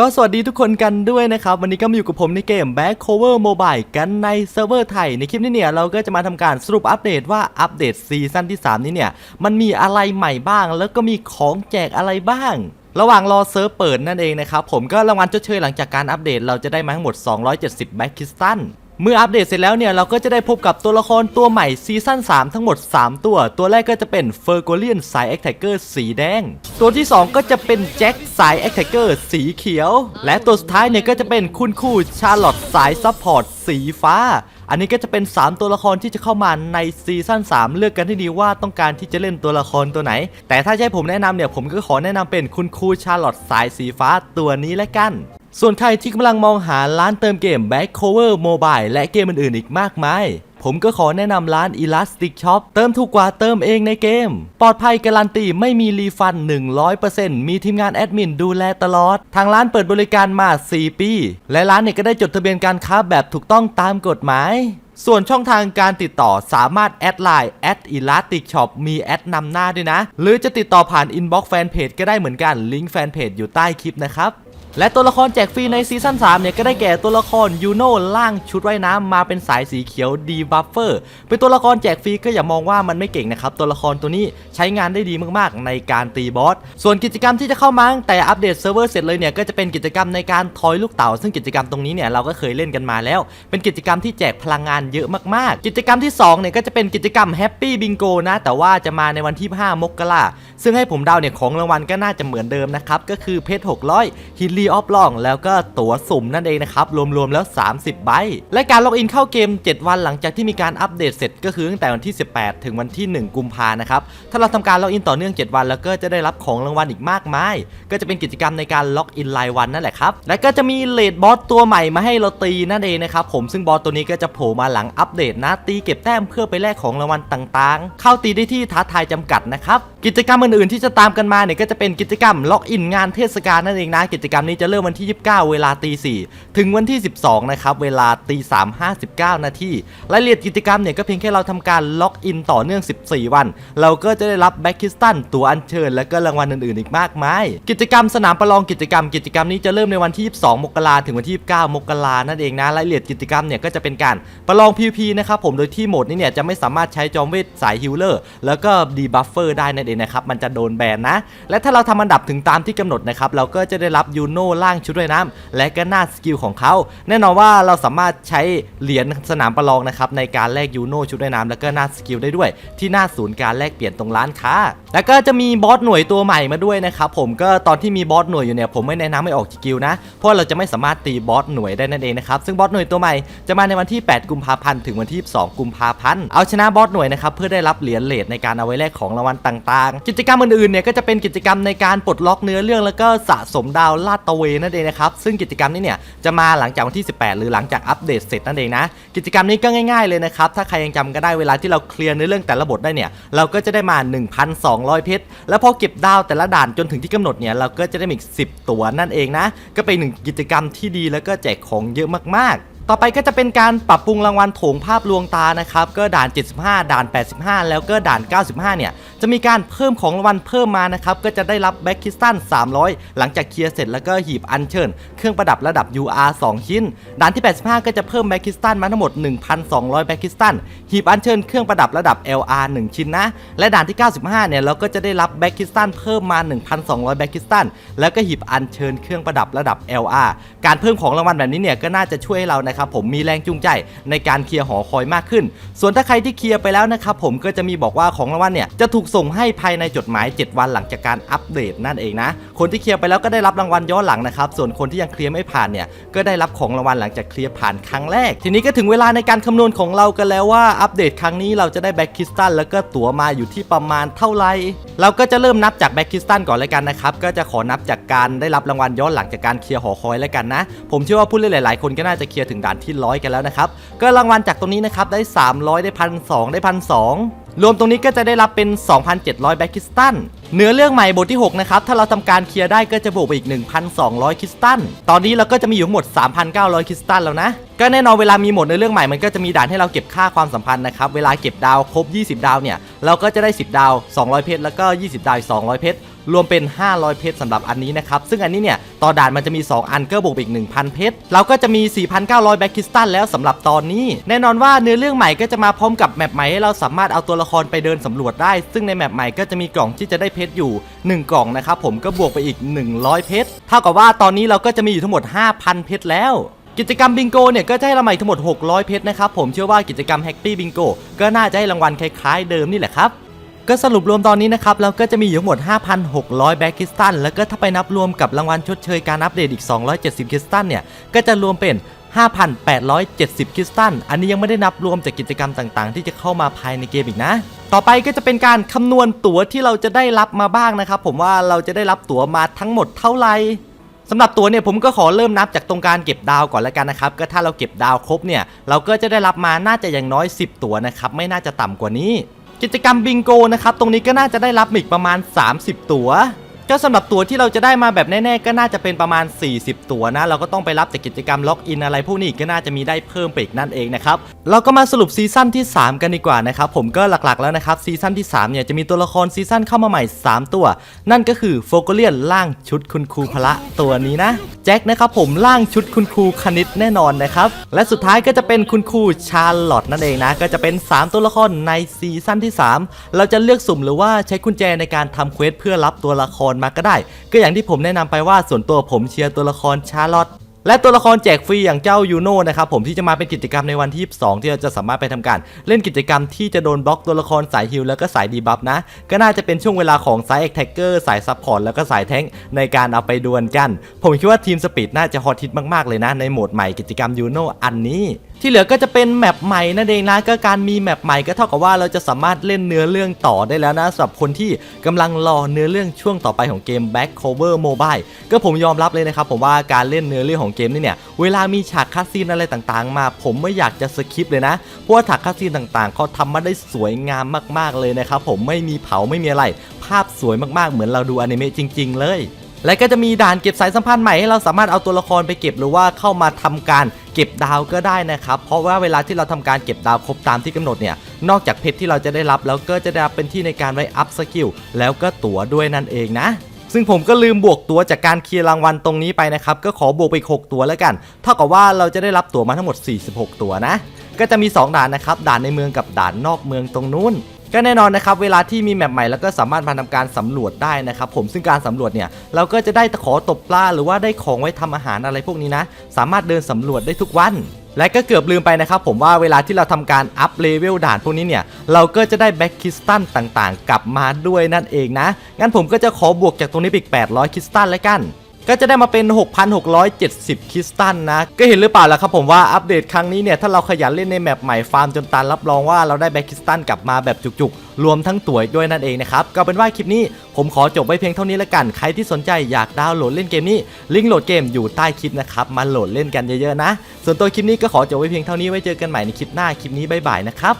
ก็สวัสดีทุกคนกันด้วยนะครับ วันนี้ก็มาอยู่กับผมในเกม Back Cover Mobile กันในเซิร์ฟเวอร์ไทย ในคลิปนี้เนี่ยเราก็จะมาทำการสรุปอัปเดตว่าอัปเดตซีซั่นที่ 3 นี้เนี่ย มันมีอะไรใหม่บ้าง แล้วก็มีของแจกอะไรบ้างระหว่างรอเซิร์ฟเปิดนั่นเองนะครับ ผมก็รางวัลชดเชยหลังจากการอัปเดตเราจะได้มาทั้งหมด 270 แบ็กคิสตัน เมื่ออัปเดตเสร็จแล้วเนี่ยเราก็จะได้พบกับตัวละครตัวใหม่ซีซั่น3 ทั้งหมด 3 ตัว ตัวแรกก็จะเป็นเฟอร์โกเลียนสายแอคแทกเกอร์สีแดง ตัวที่ 2 ก็จะเป็นแจ็คสายแอคแทกเกอร์สีเขียว และตัวสุดท้ายเนี่ยก็จะเป็นคุณครูชาร์ลอตสายซัพพอร์ตสีฟ้า อันนี้ก็จะเป็น 3 ตัวละครที่จะเข้ามาในซีซั่น3 เลือกกันให้ดีว่าต้องการที่จะเล่นตัวละครตัวไหน แต่ถ้าให้ผมแนะนำเนี่ยผมก็ขอแนะนำเป็นคุณครูชาร์ลอตสายสีฟ้าตัวนี้และกัน ส่วนใครที่กำลังมองหาร้านเติมเกม Back Cover Mobile และเกมอื่นๆอีกมากมาย ผมก็ขอแนะนำร้าน Elastic Shop เติมถูกกว่าเติมเองในเกม ปลอดภัยการันตีไม่มีรีฟัน 100%มีทีมงานแอดมินดูแลตลอด ทางร้านเปิดบริการมา 4 ปี และร้านเนี่ยก็ได้จดทะเบียนการค้าแบบถูกต้องตามกฎหมายส่วนช่องทางการติดต่อสามารถแอดไลน์แอดอีลาติกช็อปมีแอดนำหน้าด้วยนะ หรือจะติดต่อผ่านอินบ็อกซ์แฟนเพจก็ได้เหมือนกันลิงก์แฟนเพจอยู่ใต้คลิปนะครับ และตัวละครแจกฟรีในซีซั่น3เนี่ยก็ได้แก่ตัวละครยูโน่ล่างชุดว่ายน้ำมาเป็นสายสีเขียวดีบัฟเฟอร์เป็นตัวละครแจกฟรีก็อย่ามองว่ามันไม่เก่งนะครับ ตัวละครตัวนี้ใช้งานได้ดีมากๆ ในการตีบอส ส่วนกิจกรรมที่จะเข้ามาตั้งแต่อัปเดตเซิร์ฟเวอร์เสร็จเลยเนี่ยก็จะเป็นกิจกรรมในการทอยลูกเต๋าซึ่งกิจกรรมตรงนี้เนี่ยเราก็เคยเล่นกันมาแล้ว เป็นกิจกรรมที่แจกพลังงานเยอะมากๆ กิจกรรมที่2เนี่ยก็จะเป็นกิจกรรมแฮปปี้บิงโกนะแต่ว่าจะมาในวันที่ 5 มกราซึ่งให้ผมเดาเนี่ยของรางวัลก็น่าจะเหมือนเดิมนะครับก็คือเพชร600ฮิลลีออฟลองแล้วก็ตั๋วสุ่มนั่นเองนะครับ รวมๆแล้ว 30 ใบ และการล็อกอินเข้าเกม 7 วันหลังจากที่มีการอัปเดตเสร็จก็คือตั้งแต่วันที่ 18 ถึงวันที่ 1 กุมภานะครับ ถ้าเราทำการล็อกอินต่อเนื่อง 7 วัน แล้วก็จะได้รับของรางวัลอีกมากมาย ก็จะเป็นกิจกรรมในการล็อกอินรายวันนั่นแหละครับ และก็จะมีเลดบอสตัวใหม่มาให้เราตีนั่นเองนะครับผม ซึ่งบอสตัวนี้ก็จะโผล่มาหลังอัปเดตนะ ตีเก็บแต้มเพื่อไปแลกของรางวัลต่างๆ เข้าตีได้ที่ท้าทายจำกัดนะครับ กิจกรรมอื่นๆที่จะตามกันมาเนี่ยก็จะเป็นกิจกรรมล็อกอินงานเทศกาลนั่นเองนะ กิจกรรมนี้จะเริ่มวันที่ 29 เวลาตี4ถึงวันที่ 12 นะครับ เวลาตี3 59 นาทีรายละเอียดกิจกรรมเนี่ยก็เพียงแค่เราทำการล็อกอินต่อเนื่อง 14 วัน เราก็จะได้รับแบ็กคิสตันตัวอัญเชิญ และก็รางวัลอื่นๆ อีกมากมาย กิจกรรมสนามประลองกิจกรรม กิจกรรมนี้จะเริ่มในวันที่ 22 มกราถึงวันที่ 29 มกรานั่นเองนะรายละเอียดกิจกรรมเนี่ยก็จะเป็นการประลอง PVP นะครับผมโดยที่โหมดนี้เนี่ยจะไม่สามารถใช้จอมเวทสายฮิลเลอร์แล้วก็ดีบัฟเฟอร์ได้นั่นเองนะครับมันจะโดนแบนนะและถ้าเราทำอันดับถึงตามที่กำหนดนะครับเราก็จะได้รับยูโนล่างชุดว่ายน้ำและก็หน้าสกิลของเขา แน่นอนว่าเราสามารถใช้เหรียญสนามประลองนะครับในการแลกยูโน่ชุดว่ายน้ำแล้วก็หน้าสกิลได้ด้วย ที่หน้าศูนย์การแลกเปลี่ยนตรงร้านค้า แล้วก็จะมีบอสหน่วยตัวใหม่มาด้วยนะครับผมก็ตอนที่มีบอสหน่วยอยู่เนี่ยผมไม่แนะนำให้ออกสกิลนะเพราะเราจะไม่สามารถตีบอสหน่วยได้นั่นเองนะครับซึ่งบอสหน่วยตัวใหม่จะมาในวันที่ 8 กุมภาพันธ์ถึงวันที่ 2 กุมภาพันธ์เอาชนะบอสหน่วยนะครับเพื่อได้รับเหรียญเลทในการเอาไว้แลกของรางวัลต่าง ๆ กิจกรรมอื่นๆเนี่ยก็จะเป็นกิจกรรมในการปลดล็อกเนื้อเรื่องแล้วก็สะสมดาวลาดตเวนั่นเองนะครับซึ่งกิจกรรมนี้เนี่ยจะมาหลังจากวันที่ 18 หรือหลังจากอัปเดตเสร็จนั่นเองนะกิจกรรมนี้ก็ง่ายๆเลยนะครับถ้าใครยังจำก็ได้เวลาที่เราเคลียร์ในเรื่องแต่ละบทได้เนี่ยเราก็จะได้มา 1,200 เพชรแล้วพอเก็บดาวแต่ละด่านจนถึงที่กำหนดเนี่ยเราก็จะได้อีก 10 ตัวนั่นเองนะก็เป็นหนึ่งกิจกรรมที่ดีแล้วก็แจกของเยอะมากๆ ต่อไปก็จะเป็นการปรับปรุงรางวัลโถงภาพลวงตานะครับก็ด่าน 75 ด่าน 85 แล้วก็ด่าน 95 เนี่ยจะมีการเพิ่มของรางวัลเพิ่มมานะครับก็จะได้รับแบ็กคิสตัน 300 หลังจากเคลียร์เสร็จแล้วก็หีบอัญเชิญ เครื่องประดับระดับ UR 2 ชิ้น ด่านที่ 85 ก็จะเพิ่มแบ็กคิสตันมาทั้งหมด 1,200 แบ็กคิสตัน หีบอัญเชิญเครื่องประดับระดับ LR 1 ชิ้นนะ และด่านที่ 95 เนี่ยเราก็จะได้รับแบ็กคิสตันเพิ่มมา 1,200 แบ็กคิสตัน แล้วก็หีบอัญเชิญเครื่องประดับระดับ LR การเพิ่มของรางวัลแบบนี้เนี่ยก็น่าจะช่วยให้เรานะครับผมมีแรงจูงใจในการเคลียร์หอคอยมากขึ้น ส่วนถ้าใครที่เคลียร์ไปแล้วนะครับผมก็จะมีบอกว่าของรางวัลเนี่ยจะถูกส่งให้ภายในจดหมาย 7 วันหลังจากการอัปเดตนั่นเองนะ คนที่เคลียร์ไปแล้วก็ได้รับรางวัลย้อนหลังนะครับส่วนคนที่ยังเคลียร์ไม่ผ่านเนี่ยก็ได้รับของรางวัลหลังจากเคลียร์ผ่านครั้งแรก ทีนี้ก็ถึงเวลาในการคำนวณของเรากันแล้วว่าอัปเดตครั้งนี้เราจะได้แบ็กคิสตันแล้วก็ตั๋วมาอยู่ที่ประมาณเท่าไหร่เราก็จะเริ่มนับจากแบ็กคิสตันก่อนเลยกันนะครับก็จะขอนับจากการได้รับรางวัลย้อนหลังจากการเคลียร์หอคอยแล้วกันนะ ผมเชื่อว่าผู้เล่นหลาย ๆ คนก็น่าจะเคลียร์ถึงด่านที่ร้อยกันแล้วนะครับก็รางวัลจากตรงนี้นะครับได้ 300 ได้พันสได้พันสรวมตรงนี้ก็จะได้รับเป็น 2,700 แบ็กคิสตัน เนื้อเรื่องใหม่บทที่ 6 นะครับ ถ้าเราทำการเคลียร์ได้ก็จะบวกไปอีก 1,200คริสตัน ตอนนี้เราก็จะมีอยู่ทั้งหมด 3,900คริสตันแล้วนะ ก็แน่นอนเวลามีหมดในเรื่องใหม่ มันก็จะมีด่านให้เราเก็บค่าความสัมพันธ์นะครับ เวลาเก็บดาวครบ 20 ดาวเนี่ย เราก็จะได้ 10 ดาว 200 เพชร แล้วก็ 20 ดาวอีก200 เพชร รวมเป็น 500 เพชรสำหรับอันนี้นะครับ ซึ่งอันนี้เนี่ยต่อด่านมันจะมี 2 อันก็บวกไปอีก 1,000 เพชรเราก็จะมี 4,900 แบ็กคิสตันแล้วสำหรับตอนนี้ แน่นอนว่าเนื้อเรื่องใหม่ก็จะมาพร้อมกับแมปใหม่ให้เราสามารถเอาตัวละครไปเดินสำรวจได้ ซึ่งในแมปใหม่ก็จะมีกล่องที่จะได้เพชรอยู่ 1 กล่องนะครับผมก็บวกไปอีก 100 เพชรเท่ากับว่าตอนนี้เราก็จะมีอยู่ทั้งหมด 5,000 เพชรแล้วกิจกรรมบิงโกเนี่ยก็จะให้เราใหม่ทั้งหมด 600 เพชรนะครับ ผมเชื่อว่ากิจกรรมแฮกปี้บิงโกก็น่าจะให้รางวัลคล้ายๆเดิมนี่แหละครับ ก็สรุปรวมตอนนี้นะครับเราก็จะมีอยู่หมด 5,600 แบคิสตัน แล้วก็ถ้าไปนับรวมกับรางวัลชดเชยการอัปเดตอีก 270คิสตันเนี่ย ก็จะรวมเป็น 5,870คิสตัน อันนี้ยังไม่ได้นับรวมจากกิจกรรมต่างๆ ที่จะเข้ามาภายในเกมอีกนะ ต่อไปก็จะเป็นการคำนวณตั๋วที่เราจะได้รับมาบ้างนะครับ ผมว่าเราจะได้รับตั๋วมาทั้งหมดเท่าไหร่สำหรับตัวเนี่ยผมก็ขอเริ่มนับจากตรงการเก็บดาวก่อนแล้วกันนะครับ ก็ถ้าเราเก็บดาวครบเนี่ย เราก็จะได้รับมาน่าจะอย่างน้อย 10 ตัวนะครับ ไม่น่าจะต่ำกว่านี้ กิจกรรมบิงโกนะครับ ตรงนี้ก็น่าจะได้รับอีกประมาณ 30 ตัว ก็สำหรับตัวที่เราจะได้มาแบบแน่ๆก็น่าจะเป็นประมาณ 40 ตัวนะ เราก็ต้องไปรับจากกิจกรรมล็อกอินอะไรพวกนี้อีกก็น่าจะมีได้เพิ่มไปอีกนั่นเองนะครับเราก็มาสรุปซีซั่นที่ 3 กันดีกว่านะครับผมก็หลักๆแล้วนะครับซีซั่นที่3เนี่ยจะมีตัวละครซีซั่นเข้ามาใหม่ 3 ตัว นั่นก็คือโฟกเลียนร่างชุดคุณครูพละตัวนี้นะแจ็คนะครับผมร่างชุดคุณครูคณิตแน่นอนนะครับและสุดท้ายก็จะเป็นคุณครูชาร์ลอตนั่นเองนะก็จะเป็น 3 ตัวละครในซีซั่นที่ 3 เราจะเลือกสุ่มหรือว่าใช้กุญแจในการทำเควสเพื่อรับตัวละครมาก็ได้ ก็อย่างที่ผมแนะนำไปว่าส่วนตัวผมเชียร์ตัวละครชาร์ลอตและตัวละครแจกฟรีอย่างเจ้ายูโน่นะครับผมที่จะมาเป็นกิจกรรมในวันที่22ที่เราจะสามารถไปทำการ เล่นกิจกรรมที่จะโดนบล็อกตัวละครสายฮิลแล้วก็สายดีบัฟนะ ก็น่าจะเป็นช่วงเวลาของสายเอ็กแท็กเกอร์สายซัพพอร์ตแล้วก็สายแท้งในการเอาไปดวลกัน ผมคิดว่าทีมสปีดน่าจะฮอตฮิตมากๆเลยนะ ในโหมดใหม่กิจกรรมยูโน่อันนี้ ที่เหลือก็จะเป็นแมปใหม่นั่นเองนะก็การมีแมปใหม่ก็เท่ากับว่าเราจะสามารถเล่นเนื้อเรื่องต่อได้แล้วนะสำหรับคนที่กำลังรอเนื้อเรื่องช่วงต่อไปของเกม Back Cover Mobile ก็ผมยอมรับเลยนะครับผมว่าการเล่นเนื้อเรื่องของเกมนี่เนี่ยเวลามีฉากคัดซีนอะไรต่างๆ มา ผมไม่อยากจะสคิปเลยนะเพราะว่าฉากคัดซีนต่างๆเขาทำมาได้สวยงามมากๆเลยนะครับผมไม่มีเผาไม่มีอะไร ภาพสวยมากๆเหมือนเราดูอนิเมะจริง ๆ เลย และก็จะมีด่านเก็บสายสัมพันธ์ใหม่ให้เราสามารถเอาตัวละครไปเก็บหรือว่าเข้ามาทำการเก็บดาวก็ได้นะครับ เพราะว่าเวลาที่เราทำการเก็บดาวครบตามที่กำหนดเนี่ย นอกจากเพชรที่เราจะได้รับแล้วก็จะได้เป็นที่ในการไว้อัพสกิลแล้วก็ตั๋วด้วยนั่นเองนะซึ่งผมก็ลืมบวกตัวจากการเคลียร์รางวัลตรงนี้ไปนะครับ ก็ขอบวกไป6ตัวแล้วกัน เท่ากับว่าเราจะได้รับตั๋วมาทั้งหมด 46 ตัวนะ ก็จะมี 2 ด่านนะครับ ด่านในเมืองกับด่านนอกเมืองตรงนู้น ก็แน่นอนนะครับเวลาที่มีแมปใหม่แล้วก็สามารถมาทำการสำรวจได้นะครับผมซึ่งการสำรวจเนี่ยเราก็จะได้ตะขอตบปลาหรือว่าได้ของไว้ทำอาหารอะไรพวกนี้นะ สามารถเดินสำรวจได้ทุกวัน และก็เกือบลืมไปนะครับผมว่าเวลาที่เราทำการอัพเลเวลด่านพวกนี้เนี่ยเราก็จะได้แบ็กคิสตันต่างๆ กลับมาด้วยนั่นเองนะงั้นผมก็จะขอบวกจากตรงนี้ไปอีก800คิสตันแล้วกัน ก็จะได้มาเป็น 6,670 คริสตัลนะ ก็เห็นหรือเปล่าล่ะครับผมว่าอัปเดตครั้งนี้เนี่ย ถ้าเราขยันเล่นในแมปใหม่ฟาร์มจนตันรับรองว่าเราได้แบ็กคริสตัลกลับมาแบบจุกๆ รวมทั้งตั๋วอีกด้วยนั่นเองนะครับ ก็เป็นว่าคลิปนี้ผมขอจบไว้เพียงเท่านี้ละกัน ใครที่สนใจอยากดาวน์โหลดเล่นเกมนี้ ลิงก์โหลดเกมอยู่ใต้คลิปนะครับ มาโหลดเล่นกันเยอะๆนะ ส่วนตัวคลิปนี้ก็ขอจบไว้เพียงเท่านี้ไว้เจอกันใหม่ในคลิปหน้าคลิปนี้บ๊ายบายนะครับ